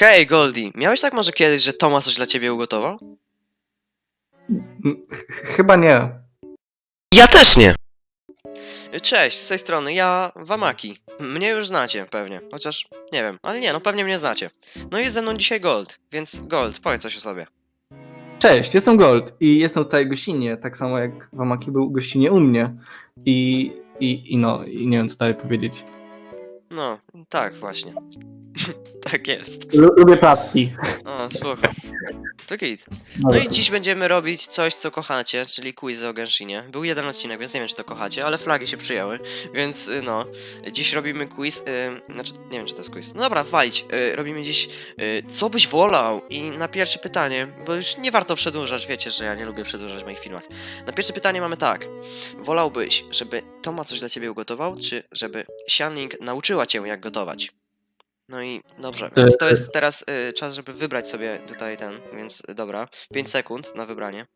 Hej, Goldie, miałeś tak może kiedyś, że Toma coś dla ciebie ugotował? Ch- Chyba nie. Ja też nie. Cześć, z tej strony ja, Wamaki. Mnie już znacie, pewnie. Chociaż, nie wiem, ale nie, no pewnie mnie znacie. No i jest ze mną dzisiaj Gold, więc Gold, powiedz coś o sobie. Cześć, jestem Gold i jestem tutaj gościnnie, tak samo jak Wamaki był gościnnie u mnie. I, i, i no, i nie wiem co dalej powiedzieć. No, tak właśnie. tak jest. Lu- Lubię placki. O, spoko. To git. No i dziś będziemy robić coś, co kochacie, czyli quiz o Genshinie. Był jeden odcinek, więc nie wiem, czy to kochacie, ale flagi się przyjęły, więc y, no. Dziś robimy quiz, y, znaczy, nie wiem, czy to jest quiz. No dobra, walić. Y, robimy dziś, y, co byś wolał? I na pierwsze pytanie, bo już nie warto przedłużać, wiecie, że ja nie lubię przedłużać w moich filmach. Na pierwsze pytanie mamy tak. Wolałbyś, żeby Toma coś dla ciebie ugotował, czy żeby Xianling nauczyła cię, jak gotować? No i dobrze, więc to jest teraz y, czas, żeby wybrać sobie tutaj ten, więc y, dobra, 5 sekund na wybranie.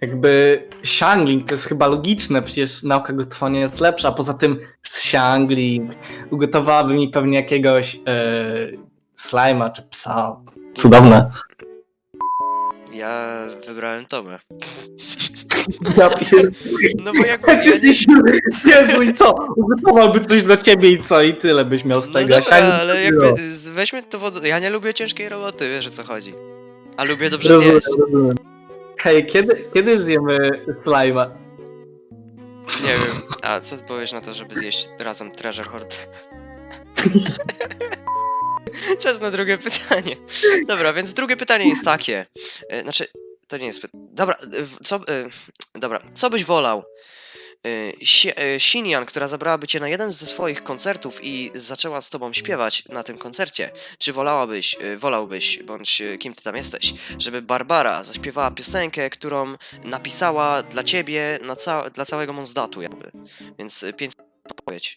Jakby Xiangling to jest chyba logiczne, przecież nauka gotowania jest lepsza. Poza tym Xiangling ugotowałaby mi pewnie jakiegoś e, slajma czy psa. Cudowne. Ja wybrałem Tomę. Ja pier... No bo jakby ja nie... Jezu i co? Ugotowałby coś dla ciebie i co? I tyle byś miał z No tego. dobra, Xiangling- ale jakby z- weźmy to pod... Ja nie lubię ciężkiej roboty, wiesz o co chodzi. A lubię dobrze Rozumiem, zjeść. rozumiem. Hej, kiedy, kiedy zjemy slajma? Nie wiem. A co ty powiesz na to, żeby zjeść razem Treasure Horde? Czas na drugie pytanie. Dobra, więc drugie pytanie jest takie. E, Znaczy, to nie jest. Dobra, w- co. e, Dobra, co byś wolał? Si- e, Xinian, która zabrałaby cię na jeden ze swoich koncertów i zaczęła z tobą śpiewać na tym koncercie. Czy wolałabyś, wolałbyś, bądź kim ty tam jesteś, żeby Barbara zaśpiewała piosenkę, którą napisała dla ciebie, na ca- dla całego Monzdatu jakby. Więc e, pięć odpowiedź.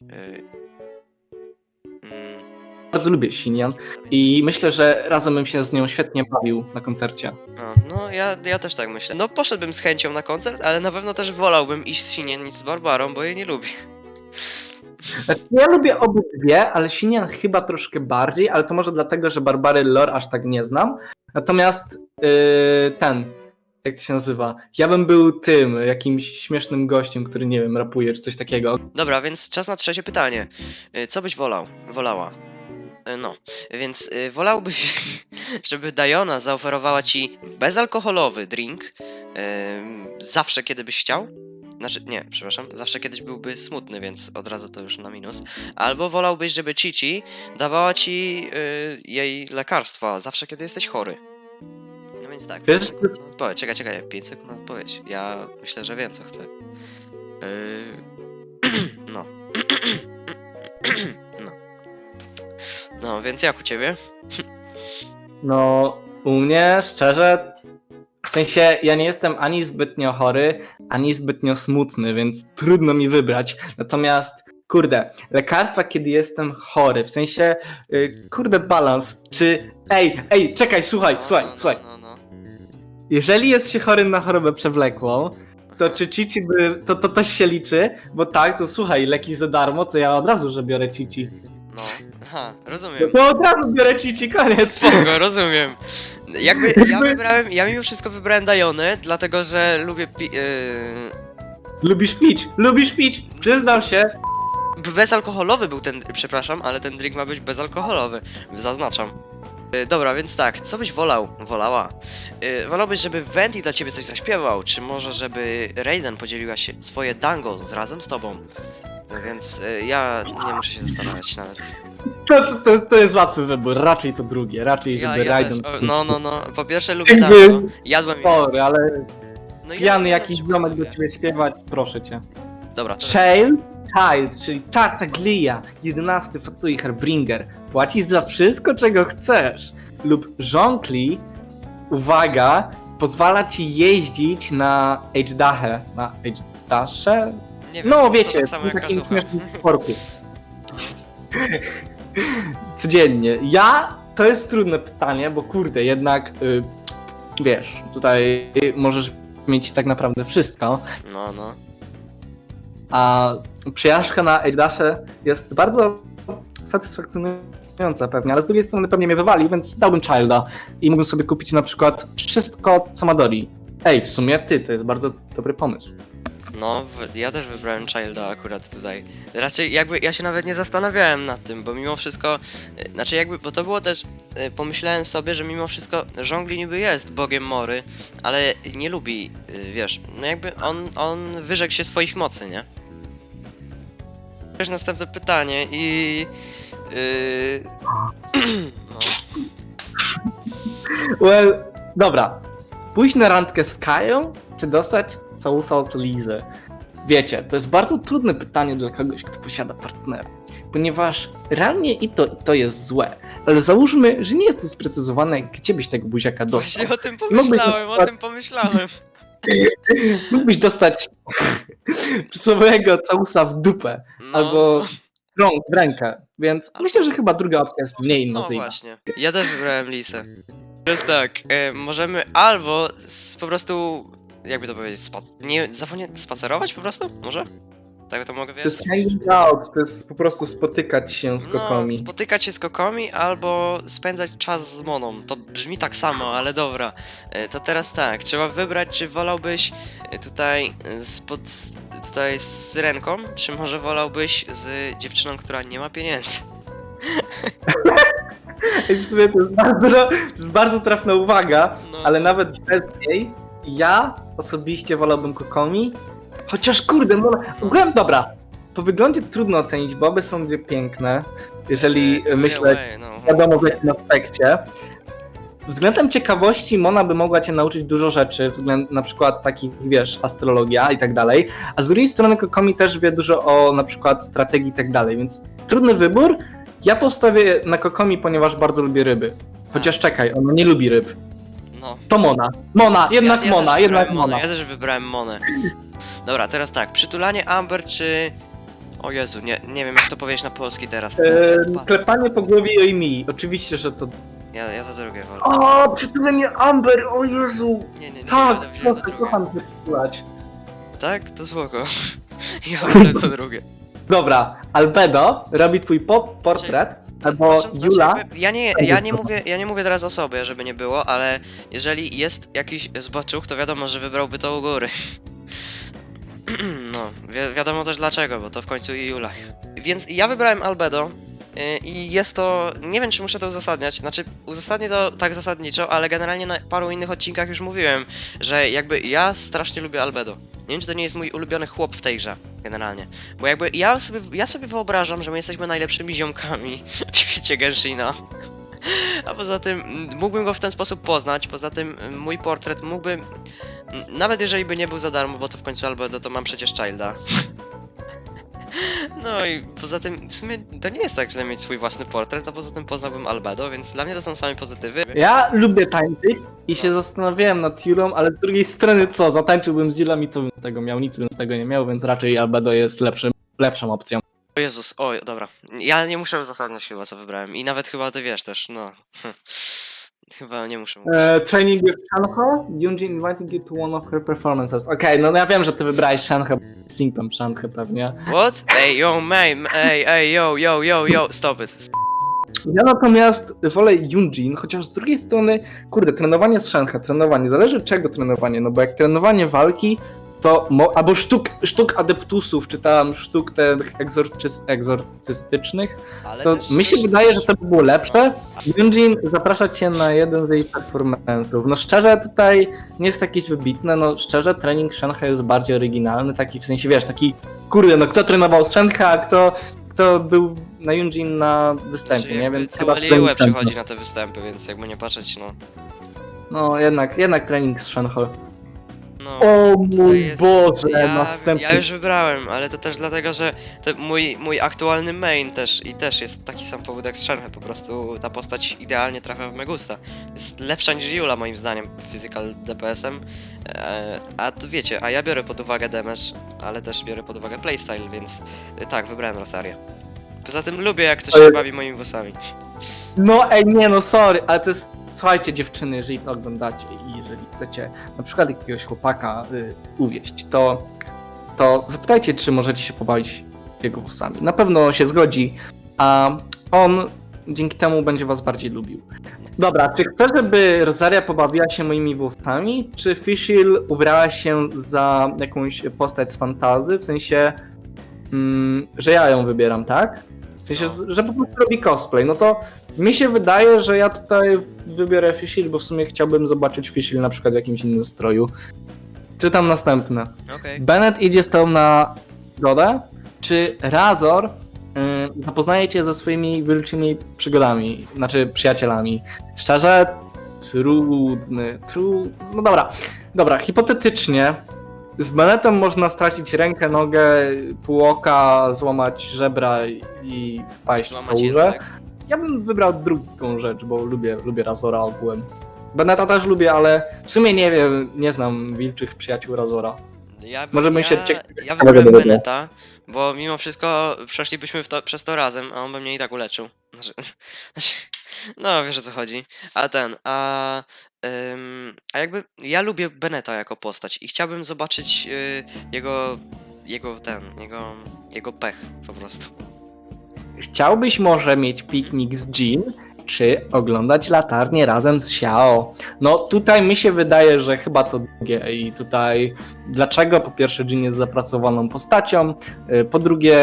Bardzo lubię Xinian i myślę, że razem bym się z nią świetnie bawił na koncercie. No, no ja, ja też tak myślę. No poszedłbym z chęcią na koncert, ale na pewno też wolałbym iść z Sinien niż z Barbarą, bo jej nie lubię. Znaczy, Ja lubię obydwie, ale Xinian chyba troszkę bardziej, ale to może dlatego, że Barbary lore aż tak nie znam. Natomiast yy, ten, jak to się nazywa? Ja bym był tym, jakimś śmiesznym gościem, który nie wiem, rapuje czy coś takiego. Dobra, więc czas na trzecie pytanie. Y, Co byś wolał? Wolała? Y, No, więc y, wolałbyś, żeby Diona zaoferowała ci bezalkoholowy drink y, zawsze, kiedy byś chciał? Znaczy, nie, przepraszam, zawsze kiedyś byłby smutny, więc od razu to już na minus. Albo wolałbyś, żeby Cici dawała ci jej lekarstwa zawsze, kiedy jesteś chory. No więc tak. Wiesz, jest- no, czekaj, czekaj, 5 sekund na odpowiedź. Ja myślę, że wiem, co chcę. No. no. No, więc jak u ciebie? No, u mnie szczerze, w sensie ja nie jestem ani zbytnio chory, ani zbytnio smutny, więc trudno mi wybrać. Natomiast, kurde, lekarstwa, kiedy jestem chory, w sensie, y, kurde, balans, czy. Ej, ej, czekaj, słuchaj, No, słuchaj, no, słuchaj. No, no, no. Jeżeli jest się chorym na chorobę przewlekłą, to czy cici by, to, to też się liczy? Bo tak, to słuchaj, leki za darmo, to ja od razu, że biorę cici. no. Aha, rozumiem. To od razu biorę cici, koniec. Spoko, rozumiem. Jakby ja wybrałem, ja mimo wszystko wybrałem Dajonę, dlatego że lubię pi- yy, Lubisz pić, lubisz pić, przyznam się. Bezalkoholowy był ten, przepraszam, ale ten drink ma być bezalkoholowy. Zaznaczam. Y, Dobra, więc tak, co byś wolał, wolała? Y, Wolałbyś, żeby Venti dla ciebie coś zaśpiewał, czy może żeby Raiden podzieliła się swoje dango z razem z tobą? Y, Więc y, ja nie muszę się zastanawiać nawet. To, to, to jest łatwy wybór, raczej to drugie, raczej Ja, żeby ja też, Raiden... o, no, no, no, po pierwsze lubię Jakby- dango, jadłem je. Sorry, ale No, pijany ja- jakiś ja- ziomek do ciebie śpiewać, proszę cię. Dobra, to Child, Child, czyli Tartaglia, 11 Fatui Harbringer. Płacisz za wszystko, czego chcesz. Lub Żonkli, uwaga, pozwala ci jeździć na H-Dachę. Na H-Dasze? nie wiem, No to wiecie, tak samo jak takim Kazuha. śmiesznym sportu. Codziennie. Ja, to jest trudne pytanie, bo kurde, jednak, y, wiesz, tutaj możesz mieć tak naprawdę wszystko, No, no. a przejażdżka na H-Dasze jest bardzo satysfakcjonująca pewnie, ale z drugiej strony pewnie mnie wywali, więc dałbym Childa i mógłbym sobie kupić na przykład wszystko, co ma Dori. Ej, w sumie ty, to jest bardzo dobry pomysł. No, ja też wybrałem Childa akurat tutaj. Raczej jakby ja się nawet nie zastanawiałem nad tym, bo mimo wszystko, y, znaczy jakby, bo to było też, y, pomyślałem sobie, że mimo wszystko Żongli niby jest bogiem mory, ale nie lubi, y, wiesz, no jakby on, on wyrzekł się swoich mocy, nie? Też następne pytanie i... Yy... no. Well, dobra. Pójść na randkę z Kają, czy dostać całusa od Lizy? Wiecie, to jest bardzo trudne pytanie dla kogoś, kto posiada partnera. Ponieważ realnie i to, i to jest złe. Ale załóżmy, że nie jest to sprecyzowane, gdzie byś tego buziaka dostał. Właśnie o tym pomyślałem, o tym pomyślałem. Mógłbyś dostać przysłowiowego całusa w dupę, No, albo w rąk, w rękę. Więc myślę, że chyba druga opcja jest mniej No inwazyjna. właśnie. Ja też wybrałem Lisę. Jest tak, e, możemy albo po prostu, jakby to powiedzieć, spa, nie, zapomnie, spacerować po prostu? Może? Tak to mogę To jest wiedzieć? hanging out, to jest po prostu spotykać się z No, kokami. spotykać się z kokomi albo spędzać czas z Moną. To brzmi tak samo, ale dobra. E, To teraz tak, trzeba wybrać, czy wolałbyś tutaj e, spod, tutaj z Renką, czy może wolałbyś z dziewczyną, która nie ma pieniędzy? I w sumie to jest bardzo, to jest bardzo trafna uwaga, No, ale nawet bez niej, ja osobiście wolałbym kokomi. Chociaż kurde, no, ogółem, dobra. Po wyglądzie trudno ocenić, bo obie są dwie piękne, jeżeli away, no. wiadomo w jakim aspekcie. Względem ciekawości Mona by mogła cię nauczyć dużo rzeczy, względ na przykład takich, wiesz, astrologia i tak dalej, a z drugiej strony Kokomi też wie dużo o na przykład strategii i tak dalej, więc trudny wybór. Ja postawię na Kokomi, ponieważ bardzo lubię ryby. Chociaż czekaj, ona nie lubi ryb. No. To Mona. Mona, jednak ja, ja Mona, też jednak wybrałem Mona. Ja też wybrałem Monę. Dobra, teraz tak, przytulanie Amber czy... O Jezu, nie, nie wiem jak to powiedzieć na polski teraz. Eee, Pa- klepanie po głowie i mi. Oczywiście, że to. Ja, ja to drugie wolę. O, przytulenie Amber, o Jezu! Nie, nie, nie, Tak, ja to proszę, drugie. kocham cię przytulać. Tak? To spoko. Ja wolę to drugie. Dobra, Albedo robi twój po portret, albo Patrząc na Jula. ciebie- Ja nie, ja, nie mówię, ja nie mówię teraz o sobie, żeby nie było, ale jeżeli jest jakiś zboczuch, to wiadomo, że wybrałby to u góry. No, wi wiadomo też dlaczego, bo to w końcu i Jula. Więc ja wybrałem Albedo i jest to, nie wiem czy muszę to uzasadniać, znaczy uzasadnię to tak zasadniczo, ale generalnie na paru innych odcinkach już mówiłem, że jakby ja strasznie lubię Albedo. Nie wiem czy to nie jest mój ulubiony chłop w tej grze, generalnie. Bo jakby ja sobie, ja sobie wyobrażam, że my jesteśmy najlepszymi ziomkami w świecie Genshina. A poza tym mógłbym go w ten sposób poznać, poza tym mój portret mógłby, nawet jeżeli by nie był za darmo, bo to w końcu Albedo, to mam przecież Childa. No i poza tym w sumie to nie jest tak źle mieć swój własny portret, a poza tym poznałbym Albedo, więc dla mnie to są same pozytywy. Ja lubię tańczyć i się zastanawiałem nad Julą, ale z drugiej strony co, zatańczyłbym z Julą i co bym z tego miał? Nic bym z tego nie miał, więc raczej Albedo jest lepszym, lepszą opcją. O Jezus, o dobra. Ja nie muszę uzasadniać chyba co wybrałem i nawet chyba ty wiesz też, no. Chyba nie muszę. E, training with Shanho, Yunjin inviting you to one of her performances. Okej, no ja wiem, że ty wybrałeś Shanhe, Symptom Shanhe pewnie. What? Ej, yo, man, ej, ej, yo, yo, yo, yo, stop it. Ja natomiast wolę Yunjin, chociaż z drugiej strony, kurde, trenowanie z Shanhe, trenowanie, zależy czego trenowanie, no bo jak trenowanie walki, to, mo- albo sztuk, sztuk adeptusów, czy tam sztuk te egzorczys, egzorcystycznych, Ale to też- mi się też- wydaje, że to by było lepsze. Yunjin zaprasza cię na jeden z jej performance'ów. No szczerze tutaj nie jest jakieś wybitne, no szczerze trening Shanghai jest bardziej oryginalny, taki w sensie, wiesz, taki kurde, no kto trenował z Shanghai, a kto, kto był na Yunjin na występie, Znaczy, nie? jakby Więc cała chyba Liyue trening przychodzi na te występy, więc jakby nie patrzeć, no. No jednak, jednak trening z Shanghai. No O mój jest- Boże, ja, następny. ja już wybrałem, ale to też dlatego, że to mój, mój aktualny main też i też jest taki sam powód jak Shenhe, po prostu ta postać idealnie trafia w Megusta. Jest lepsza niż Yula moim zdaniem physical DPS-em, e, a tu wiecie, a ja biorę pod uwagę damage, ale też biorę pod uwagę playstyle, więc e, tak, wybrałem Rosarię. Poza tym lubię jak ktoś Ale- się bawi moimi włosami. No ej, nie no, sorry, ale to jest... Słuchajcie dziewczyny, jeżeli to oglądacie i jeżeli chcecie na przykład jakiegoś chłopaka y, uwieść, to, to zapytajcie, czy możecie się pobawić jego włosami. Na pewno się zgodzi, a on dzięki temu będzie was bardziej lubił. Dobra, czy chcesz, żeby Rosaria pobawiła się moimi włosami, czy Fischl ubrała się za jakąś postać z fantazy, w sensie, mm, że ja ją wybieram, tak? W sensie, No. że po prostu robi cosplay, no to mi się wydaje, że ja tutaj wybiorę Fischl, bo w sumie chciałbym zobaczyć Fischl na przykład w jakimś innym stroju. Czytam następne. Okej. Bennett idzie z tobą na przygodę, czy Razor y, zapoznaje cię ze swoimi wielkimi przygodami, znaczy przyjacielami? Szczerze, trudny, tru... no dobra, dobra, hipotetycznie z Bennettem można stracić rękę, nogę, pół oka, złamać żebra i wpaść w Złamać kałużę. język. Ja bym wybrał drugą rzecz, bo lubię, lubię Razora ogółem. Bennetta też lubię, ale w sumie nie wiem, nie znam wilczych przyjaciół Razora. Ja, bym- Możemy ja, się cie- Ja wybrałem. Beneta, bo mimo wszystko przeszlibyśmy w to, przez to razem, a on by mnie i tak uleczył. Znaczy, znaczy, no, wiesz o co chodzi. A ten, a... ym, a jakby, ja lubię Beneta jako postać i chciałbym zobaczyć y, jego, jego ten, jego, jego pech po prostu. Chciałbyś może mieć piknik z Jean, czy oglądać latarnię razem z Xiao? No tutaj mi się wydaje, że chyba to drugie i tutaj dlaczego? Po pierwsze Jean jest zapracowaną postacią, y, po drugie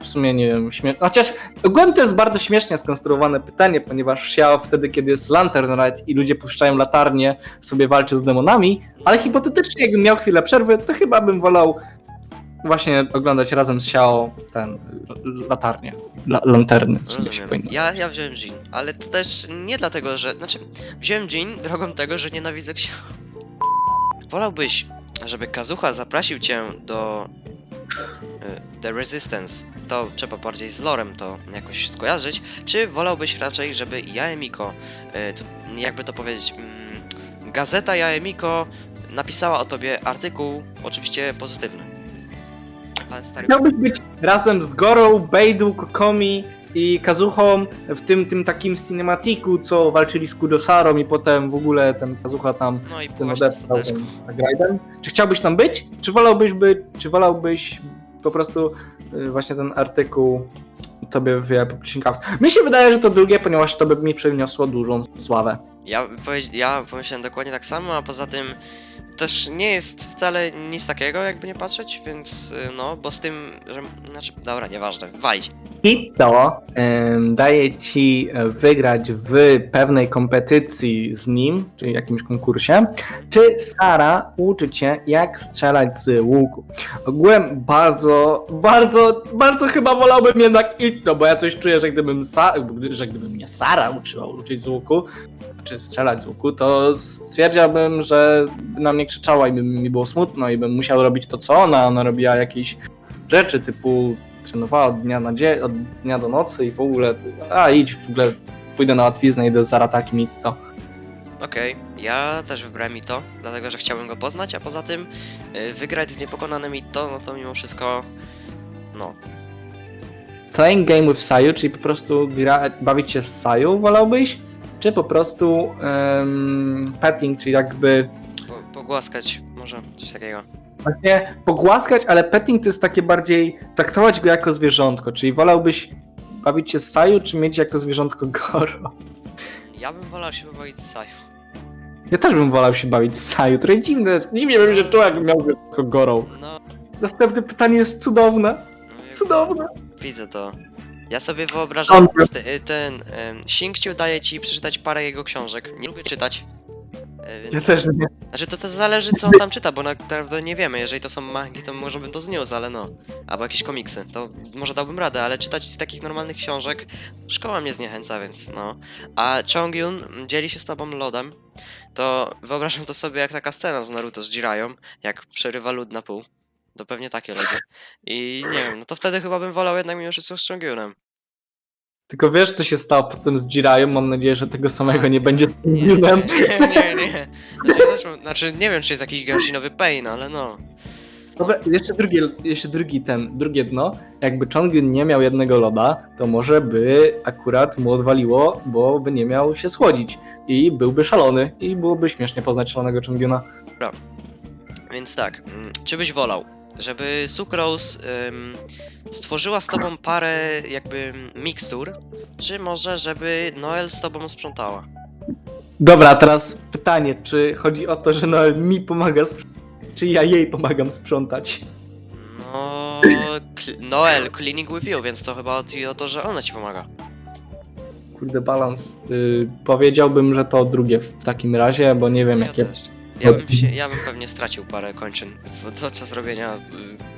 w sumie nie wiem, śmie- chociaż ogólnie to jest bardzo śmiesznie skonstruowane pytanie, ponieważ Xiao wtedy, kiedy jest Lantern Ride i ludzie puszczają latarnię, sobie walczy z demonami, ale hipotetycznie jakbym miał chwilę przerwy, to chyba bym wolał właśnie oglądać razem z Xiao ten latarnię, la, lanterny w sumie się powinno. Ja, ja wziąłem Jean, ale to też nie dlatego, że. Znaczy, wziąłem Jean drogą tego, że nienawidzę książek. Wolałbyś, żeby Kazucha zaprosił cię do y, The Resistance, to trzeba bardziej z lorem to jakoś skojarzyć, czy wolałbyś raczej, żeby Jaemiko, y, tu- jakby to powiedzieć, mm, gazeta Jaemiko napisała o tobie artykuł, oczywiście pozytywny. Ale stary, Chciałbyś być razem z Gorą, Beidu, Kokomi i Kazuchą w tym, tym takim cinematiku, co walczyli z Kudosarą i potem w ogóle ten Kazucha tam no i ten odesłał Raiden. Czy chciałbyś tam być? Czy wolałbyś być, czy wolałbyś po prostu y, właśnie ten artykuł tobie wyjęła po Mi się wydaje, że to drugie, ponieważ to by mi przyniosło dużą sławę. Ja, powiedz- ja pomyślałem dokładnie tak samo, a poza tym też nie jest wcale nic takiego, jakby nie patrzeć, więc y, no, bo z tym, że. Znaczy, dobra, nieważne, walić. I to daje ci e, wygrać w pewnej kompetycji z nim, czyli jakimś konkursie, czy Sara uczy cię, jak strzelać z łuku. Ogółem bardzo, bardzo, bardzo chyba wolałbym jednak Itto, bo ja coś czuję, że gdybym, Sa- że gdyby mnie Sara uczyła uczyć z łuku, czy strzelać z łuku, to stwierdziłbym, że na mnie krzyczała i by mi było smutno i bym musiał robić to, co ona. Ona robiła jakieś rzeczy typu trenowała od dnia, na dzie- od dnia do nocy i w ogóle, a idź, w ogóle pójdę na łatwiznę, idę z Arataki mi to. Okej, ja też wybrałem Mito, dlatego że chciałbym go poznać, a poza tym y, wygrać z niepokonanym Mito, no to mimo wszystko. No, Playing game with Sayu, czyli po prostu gra, bawić się z Sayu wolałbyś? Czy po prostu um, petting, czyli jakby pogłaskać może coś takiego. właśnie pogłaskać, ale petting to jest takie bardziej traktować go jako zwierzątko, czyli wolałbyś bawić się z Sayu, czy mieć jako zwierzątko Goro? Ja bym wolał się pobawić z Saju. Ja też bym wolał się bawić z Sayu, trochę dziwne, dziwnie bym się czuł, jakbym miał zwierzątko Goro. No, Następne pytanie jest cudowne, no cudowne. Widzę to. Ja sobie wyobrażam, y, ten um, daje ci przeczytać parę jego książek. Nie lubię czytać. Ja Więc, też nie. znaczy to też zależy co on tam czyta, bo naprawdę nie wiemy. Jeżeli to są mangi, to może bym to zniósł, ale no. Albo jakieś komiksy, to może dałbym radę, ale czytać z takich normalnych książek szkoła mnie zniechęca, więc no. A Chongyun dzieli się z tobą lodem, to wyobrażam to sobie jak taka scena z Naruto z Jirają, jak przerywa lód na pół. To pewnie takie lody. I nie wiem, no to wtedy chyba bym wolał jednak mimo wszystko z Chongyunem. Tylko wiesz, co się stało potem z Jirają. Mam nadzieję, że tego samego nie będzie z Nie, nie, Pingwinem. nie, nie. Znaczy, ja też mam, znaczy nie wiem, czy jest jakiś Genshinowy pain, ale no. Dobra, jeszcze drugie, jeszcze drugi ten, drugie dno. Jakby Chongyun nie miał jednego loda, to może by akurat mu odwaliło, bo by nie miał się schłodzić. I byłby szalony. I byłoby śmiesznie poznać szalonego Chongyuna. Więc tak, mm, czy byś wolał żeby Sucrose ym, stworzyła z tobą parę jakby mikstur, czy może żeby Noel z tobą sprzątała? Dobra, a teraz pytanie, czy chodzi o to, że Noel mi pomaga sprzątać, czy ja jej pomagam sprzątać? No, Cl- Noel, cleaning with you, więc to chyba chodzi o to, że ona ci pomaga. Kurde, balans. Y, powiedziałbym, że to drugie w takim razie, bo nie wiem Ja jakie... też. Ja bym, się, ja bym pewnie stracił parę kończyn podczas robienia y,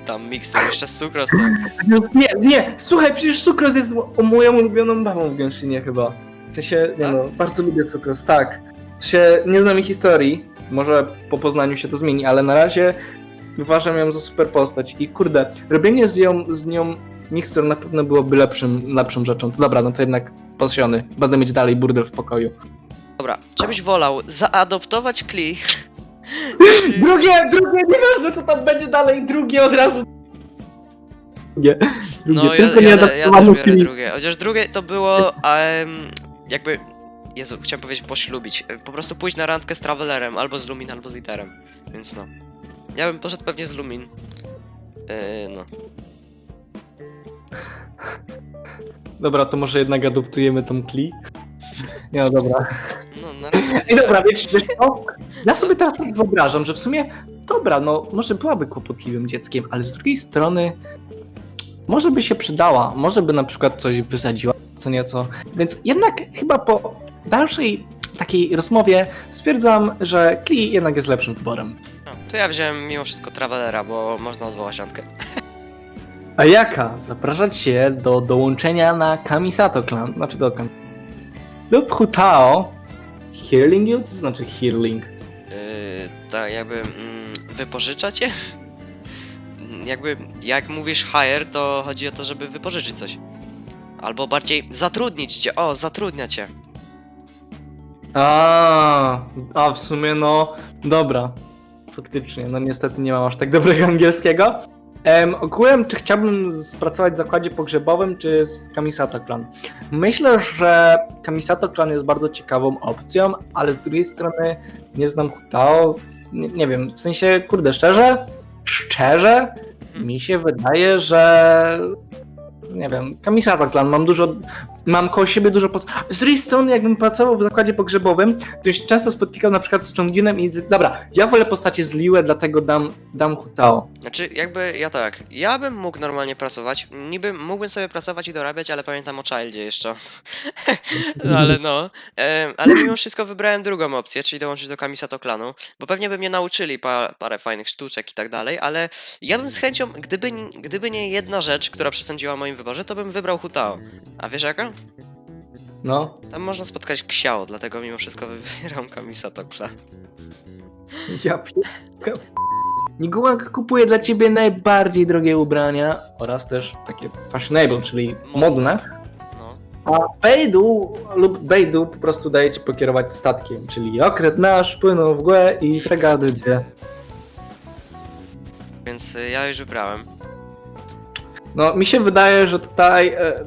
tam mikstur jeszcze z Sucrose, to Nie, nie, słuchaj, przecież Sucrose jest o- moją ulubioną babą w Genshinie chyba. W sensie, nie Tak? no, bardzo lubię Sucrose, tak. W sensie, nie znam jej historii, może po poznaniu się to zmieni, ale na razie uważam ją za super postać i kurde, robienie z, ją, z nią mikstur na pewno byłoby lepszym, lepszą rzeczą. To dobra, no to jednak posiony. Będę mieć dalej burdel w pokoju. Dobra, czy byś wolał zaadoptować Kli? Drugie, drugie, nieważne co tam będzie dalej, drugie od razu. Drugie, drugie, No ja, tylko ja, nie ja, ja adaptowano też biorę klip. drugie. Chociaż drugie to było em, jakby. Jezu, chciałem powiedzieć poślubić. Po prostu pójść na randkę z Travelerem, albo z Lumin, albo z Iterem. Więc no. Ja bym poszedł pewnie z Lumin. Yy, no. Dobra, to może jednak adoptujemy tą kli. Nie no dobra. No, z I dobra, wiesz, wiesz co? Ja sobie teraz tak wyobrażam, że w sumie dobra, no może byłaby kłopotliwym dzieckiem, ale z drugiej strony może by się przydała, może by na przykład coś wysadziła, co nieco. Więc jednak chyba po dalszej takiej rozmowie stwierdzam, że Kli jednak jest lepszym wyborem. No, to ja wziąłem mimo wszystko Travelera, bo można odwołać randkę. A jaka? Zapraszać się do dołączenia na Kamisato Clan, znaczy do Kam... lub Hutao Healing You? Co to znaczy healing? Yy, tak, jakby mm, wypożyczać je? Mm, Jakby, jak mówisz hire, to chodzi o to, żeby wypożyczyć coś. Albo bardziej zatrudnić cię, o, zatrudnia cię. A, a w sumie no, dobra. Faktycznie, no niestety nie mam aż tak dobrego angielskiego. Um, ogółem, czy chciałbym pracować w zakładzie pogrzebowym, czy z Kamisato Clan? Myślę, że Kamisato Clan jest bardzo ciekawą opcją, ale z drugiej strony nie znam Hutao, nie, nie wiem, w sensie, kurde, szczerze, szczerze, mi się wydaje, że nie wiem, Kamisato Clan, mam dużo, mam koło siebie dużo pos... Z drugiej strony, jakbym pracował w zakładzie pogrzebowym, to się często spotykał na przykład z Chongjunem i z... dobra, ja wolę postacie z Liue, dlatego dam, dam Hutao. Znaczy, jakby, ja tak, ja bym mógł normalnie pracować, niby mógłbym sobie pracować i dorabiać, ale pamiętam o Childzie jeszcze. no ale no, em, ale mimo wszystko wybrałem drugą opcję, czyli dołączyć do Kamisato klanu, bo pewnie by mnie nauczyli pa, parę fajnych sztuczek i tak dalej, ale ja bym z chęcią, gdyby, gdyby nie jedna rzecz, która przesądziła o moim wyborze, to bym wybrał Hutao. A wiesz jaka? No, Tam można spotkać Xiao, dlatego mimo wszystko wybieram Kamisato klan. ja pier- Nigułak kupuje dla ciebie najbardziej drogie ubrania oraz też takie fashionable, czyli modne, No. a Bejdu lub Bejdu po prostu daje ci pokierować statkiem, czyli okret nasz płynął w mgłę i fregady dwie. Więc y, ja już wybrałem. No, mi się wydaje, że tutaj e,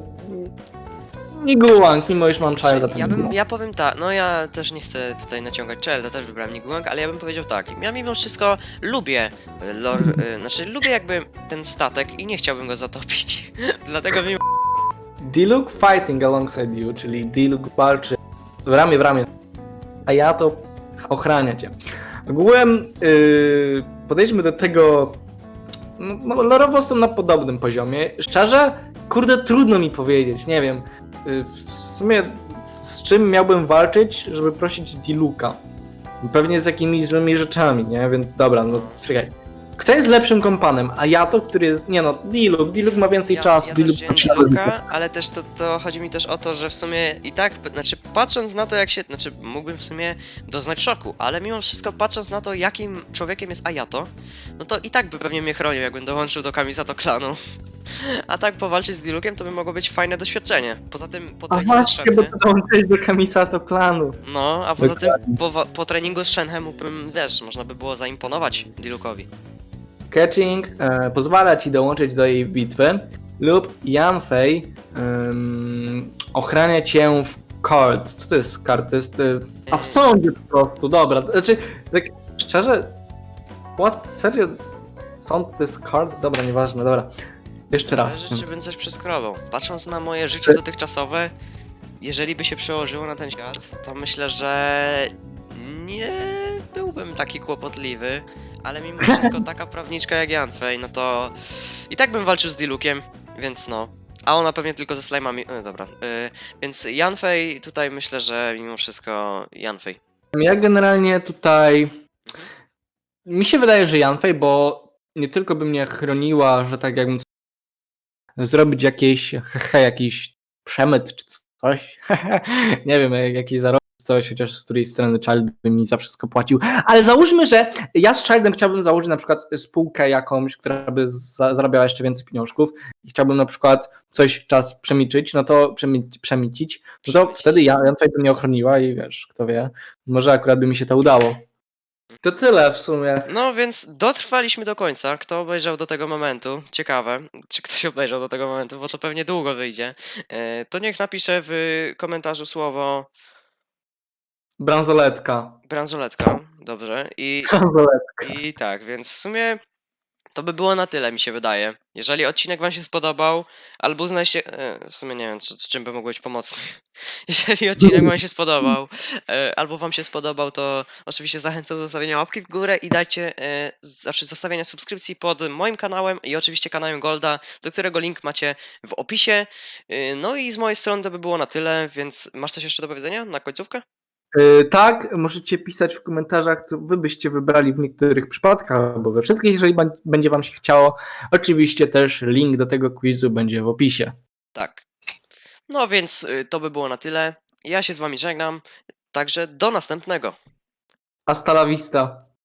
Nigułak, mimo iż mam czaję za ten Ja bym, ja powiem tak, no ja też nie chcę tutaj naciągać Czelda, też wybrałem Niguang, ale ja bym powiedział tak, ja mimo wszystko lubię y, lore, znaczy lubię jakby ten statek i nie chciałbym go zatopić, dlatego mimo... Diluc fighting alongside you, czyli Diluc walczy w ramię w ramię, a ja to ochrania cię. Ogółem yy, podejdźmy do tego, no, no lorowo są na podobnym poziomie. Szczerze, kurde, trudno mi powiedzieć, nie wiem. Yy, w sumie z czym miałbym walczyć, żeby prosić Diluka? Pewnie z jakimiś złymi rzeczami, nie? Więc dobra, no czekaj. Kto jest lepszym kompanem? A ja to, który jest. Nie no, Diluc. Diluc ma więcej Ja, czasu. ja posiada- Luka, ale też to, to chodzi mi też o to, że w sumie i tak, znaczy patrząc na to jak się, znaczy mógłbym w sumie doznać szoku, ale mimo wszystko patrząc na to jakim człowiekiem jest Ayato, no to i tak by pewnie mnie chronił jakbym dołączył do Kamisato klanu. A tak powalczyć z Dilukiem to by mogło być fajne doświadczenie. Poza tym po A treningu z właśnie, bo Shenhe, to dołączyłeś do Kamisato klanu. no, a poza tym po, wa- po treningu z Shenhe mógłbym, wiesz, można by było zaimponować Dilukowi. Catching e, pozwala ci dołączyć do jej bitwy lub Yanfei um, ochrania cię w card. Co to jest card? To jest... E, a w sądzie po prostu, dobra. Znaczy, tak szczerze, what? Serio? S- Sąd to jest card? Dobra, nieważne, dobra. Jeszcze raz. Zależy, czy bym coś przeskrobał. Patrząc na moje życie dotychczasowe, jeżeli by się przełożyło na ten świat, to myślę, że nie byłbym taki kłopotliwy, ale mimo wszystko taka prawniczka jak Janfej, no to i tak bym walczył z Dilukiem, więc no. A ona pewnie tylko ze slajmami. No dobra. y, więc Janfej tutaj myślę, że mimo wszystko Janfej. Ja generalnie tutaj. Mi się wydaje, że Janfej, bo nie tylko by mnie chroniła, że tak jakbym zrobić jakieś hehe, jakiś przemyt czy coś. nie wiem, jak- jakiś zarobić coś, chociaż z której strony Child by mi za wszystko płacił. Ale załóżmy, że ja z Childem chciałbym założyć na przykład spółkę jakąś, która by za, zarabiała jeszcze więcej pieniążków i chciałbym na przykład coś czas przemilczyć, no to przemi- przemicić, no to wtedy ja, Janfej by mnie ochroniła i wiesz, kto wie, może akurat by mi się to udało. To tyle w sumie. No więc dotrwaliśmy do końca. Kto obejrzał do tego momentu? Ciekawe, czy ktoś obejrzał do tego momentu, bo to pewnie długo wyjdzie. E, To niech napisze w komentarzu słowo Bransoletka. bransoletka. Dobrze. I, Bransoletka. I tak, więc w sumie to by było na tyle, mi się wydaje. Jeżeli odcinek wam się spodobał, albo uznaliście... e, W sumie nie wiem, czy, czym by mógł być pomocny. Jeżeli odcinek wam się spodobał, e, albo wam się spodobał, to oczywiście zachęcam do zostawienia łapki w górę i dajcie, e, znaczy zostawienia subskrypcji pod moim kanałem i oczywiście kanałem Golda, do którego link macie w opisie. E, No i z mojej strony to by było na tyle, więc masz coś jeszcze do powiedzenia na końcówkę? Yy, tak, możecie pisać w komentarzach, co wy byście wybrali w niektórych przypadkach, albo we wszystkich, jeżeli będzie wam się chciało. Oczywiście też link do tego quizu będzie w opisie. Tak. No więc y, to by było na tyle. Ja się z wami żegnam. Także do następnego. Hasta la vista.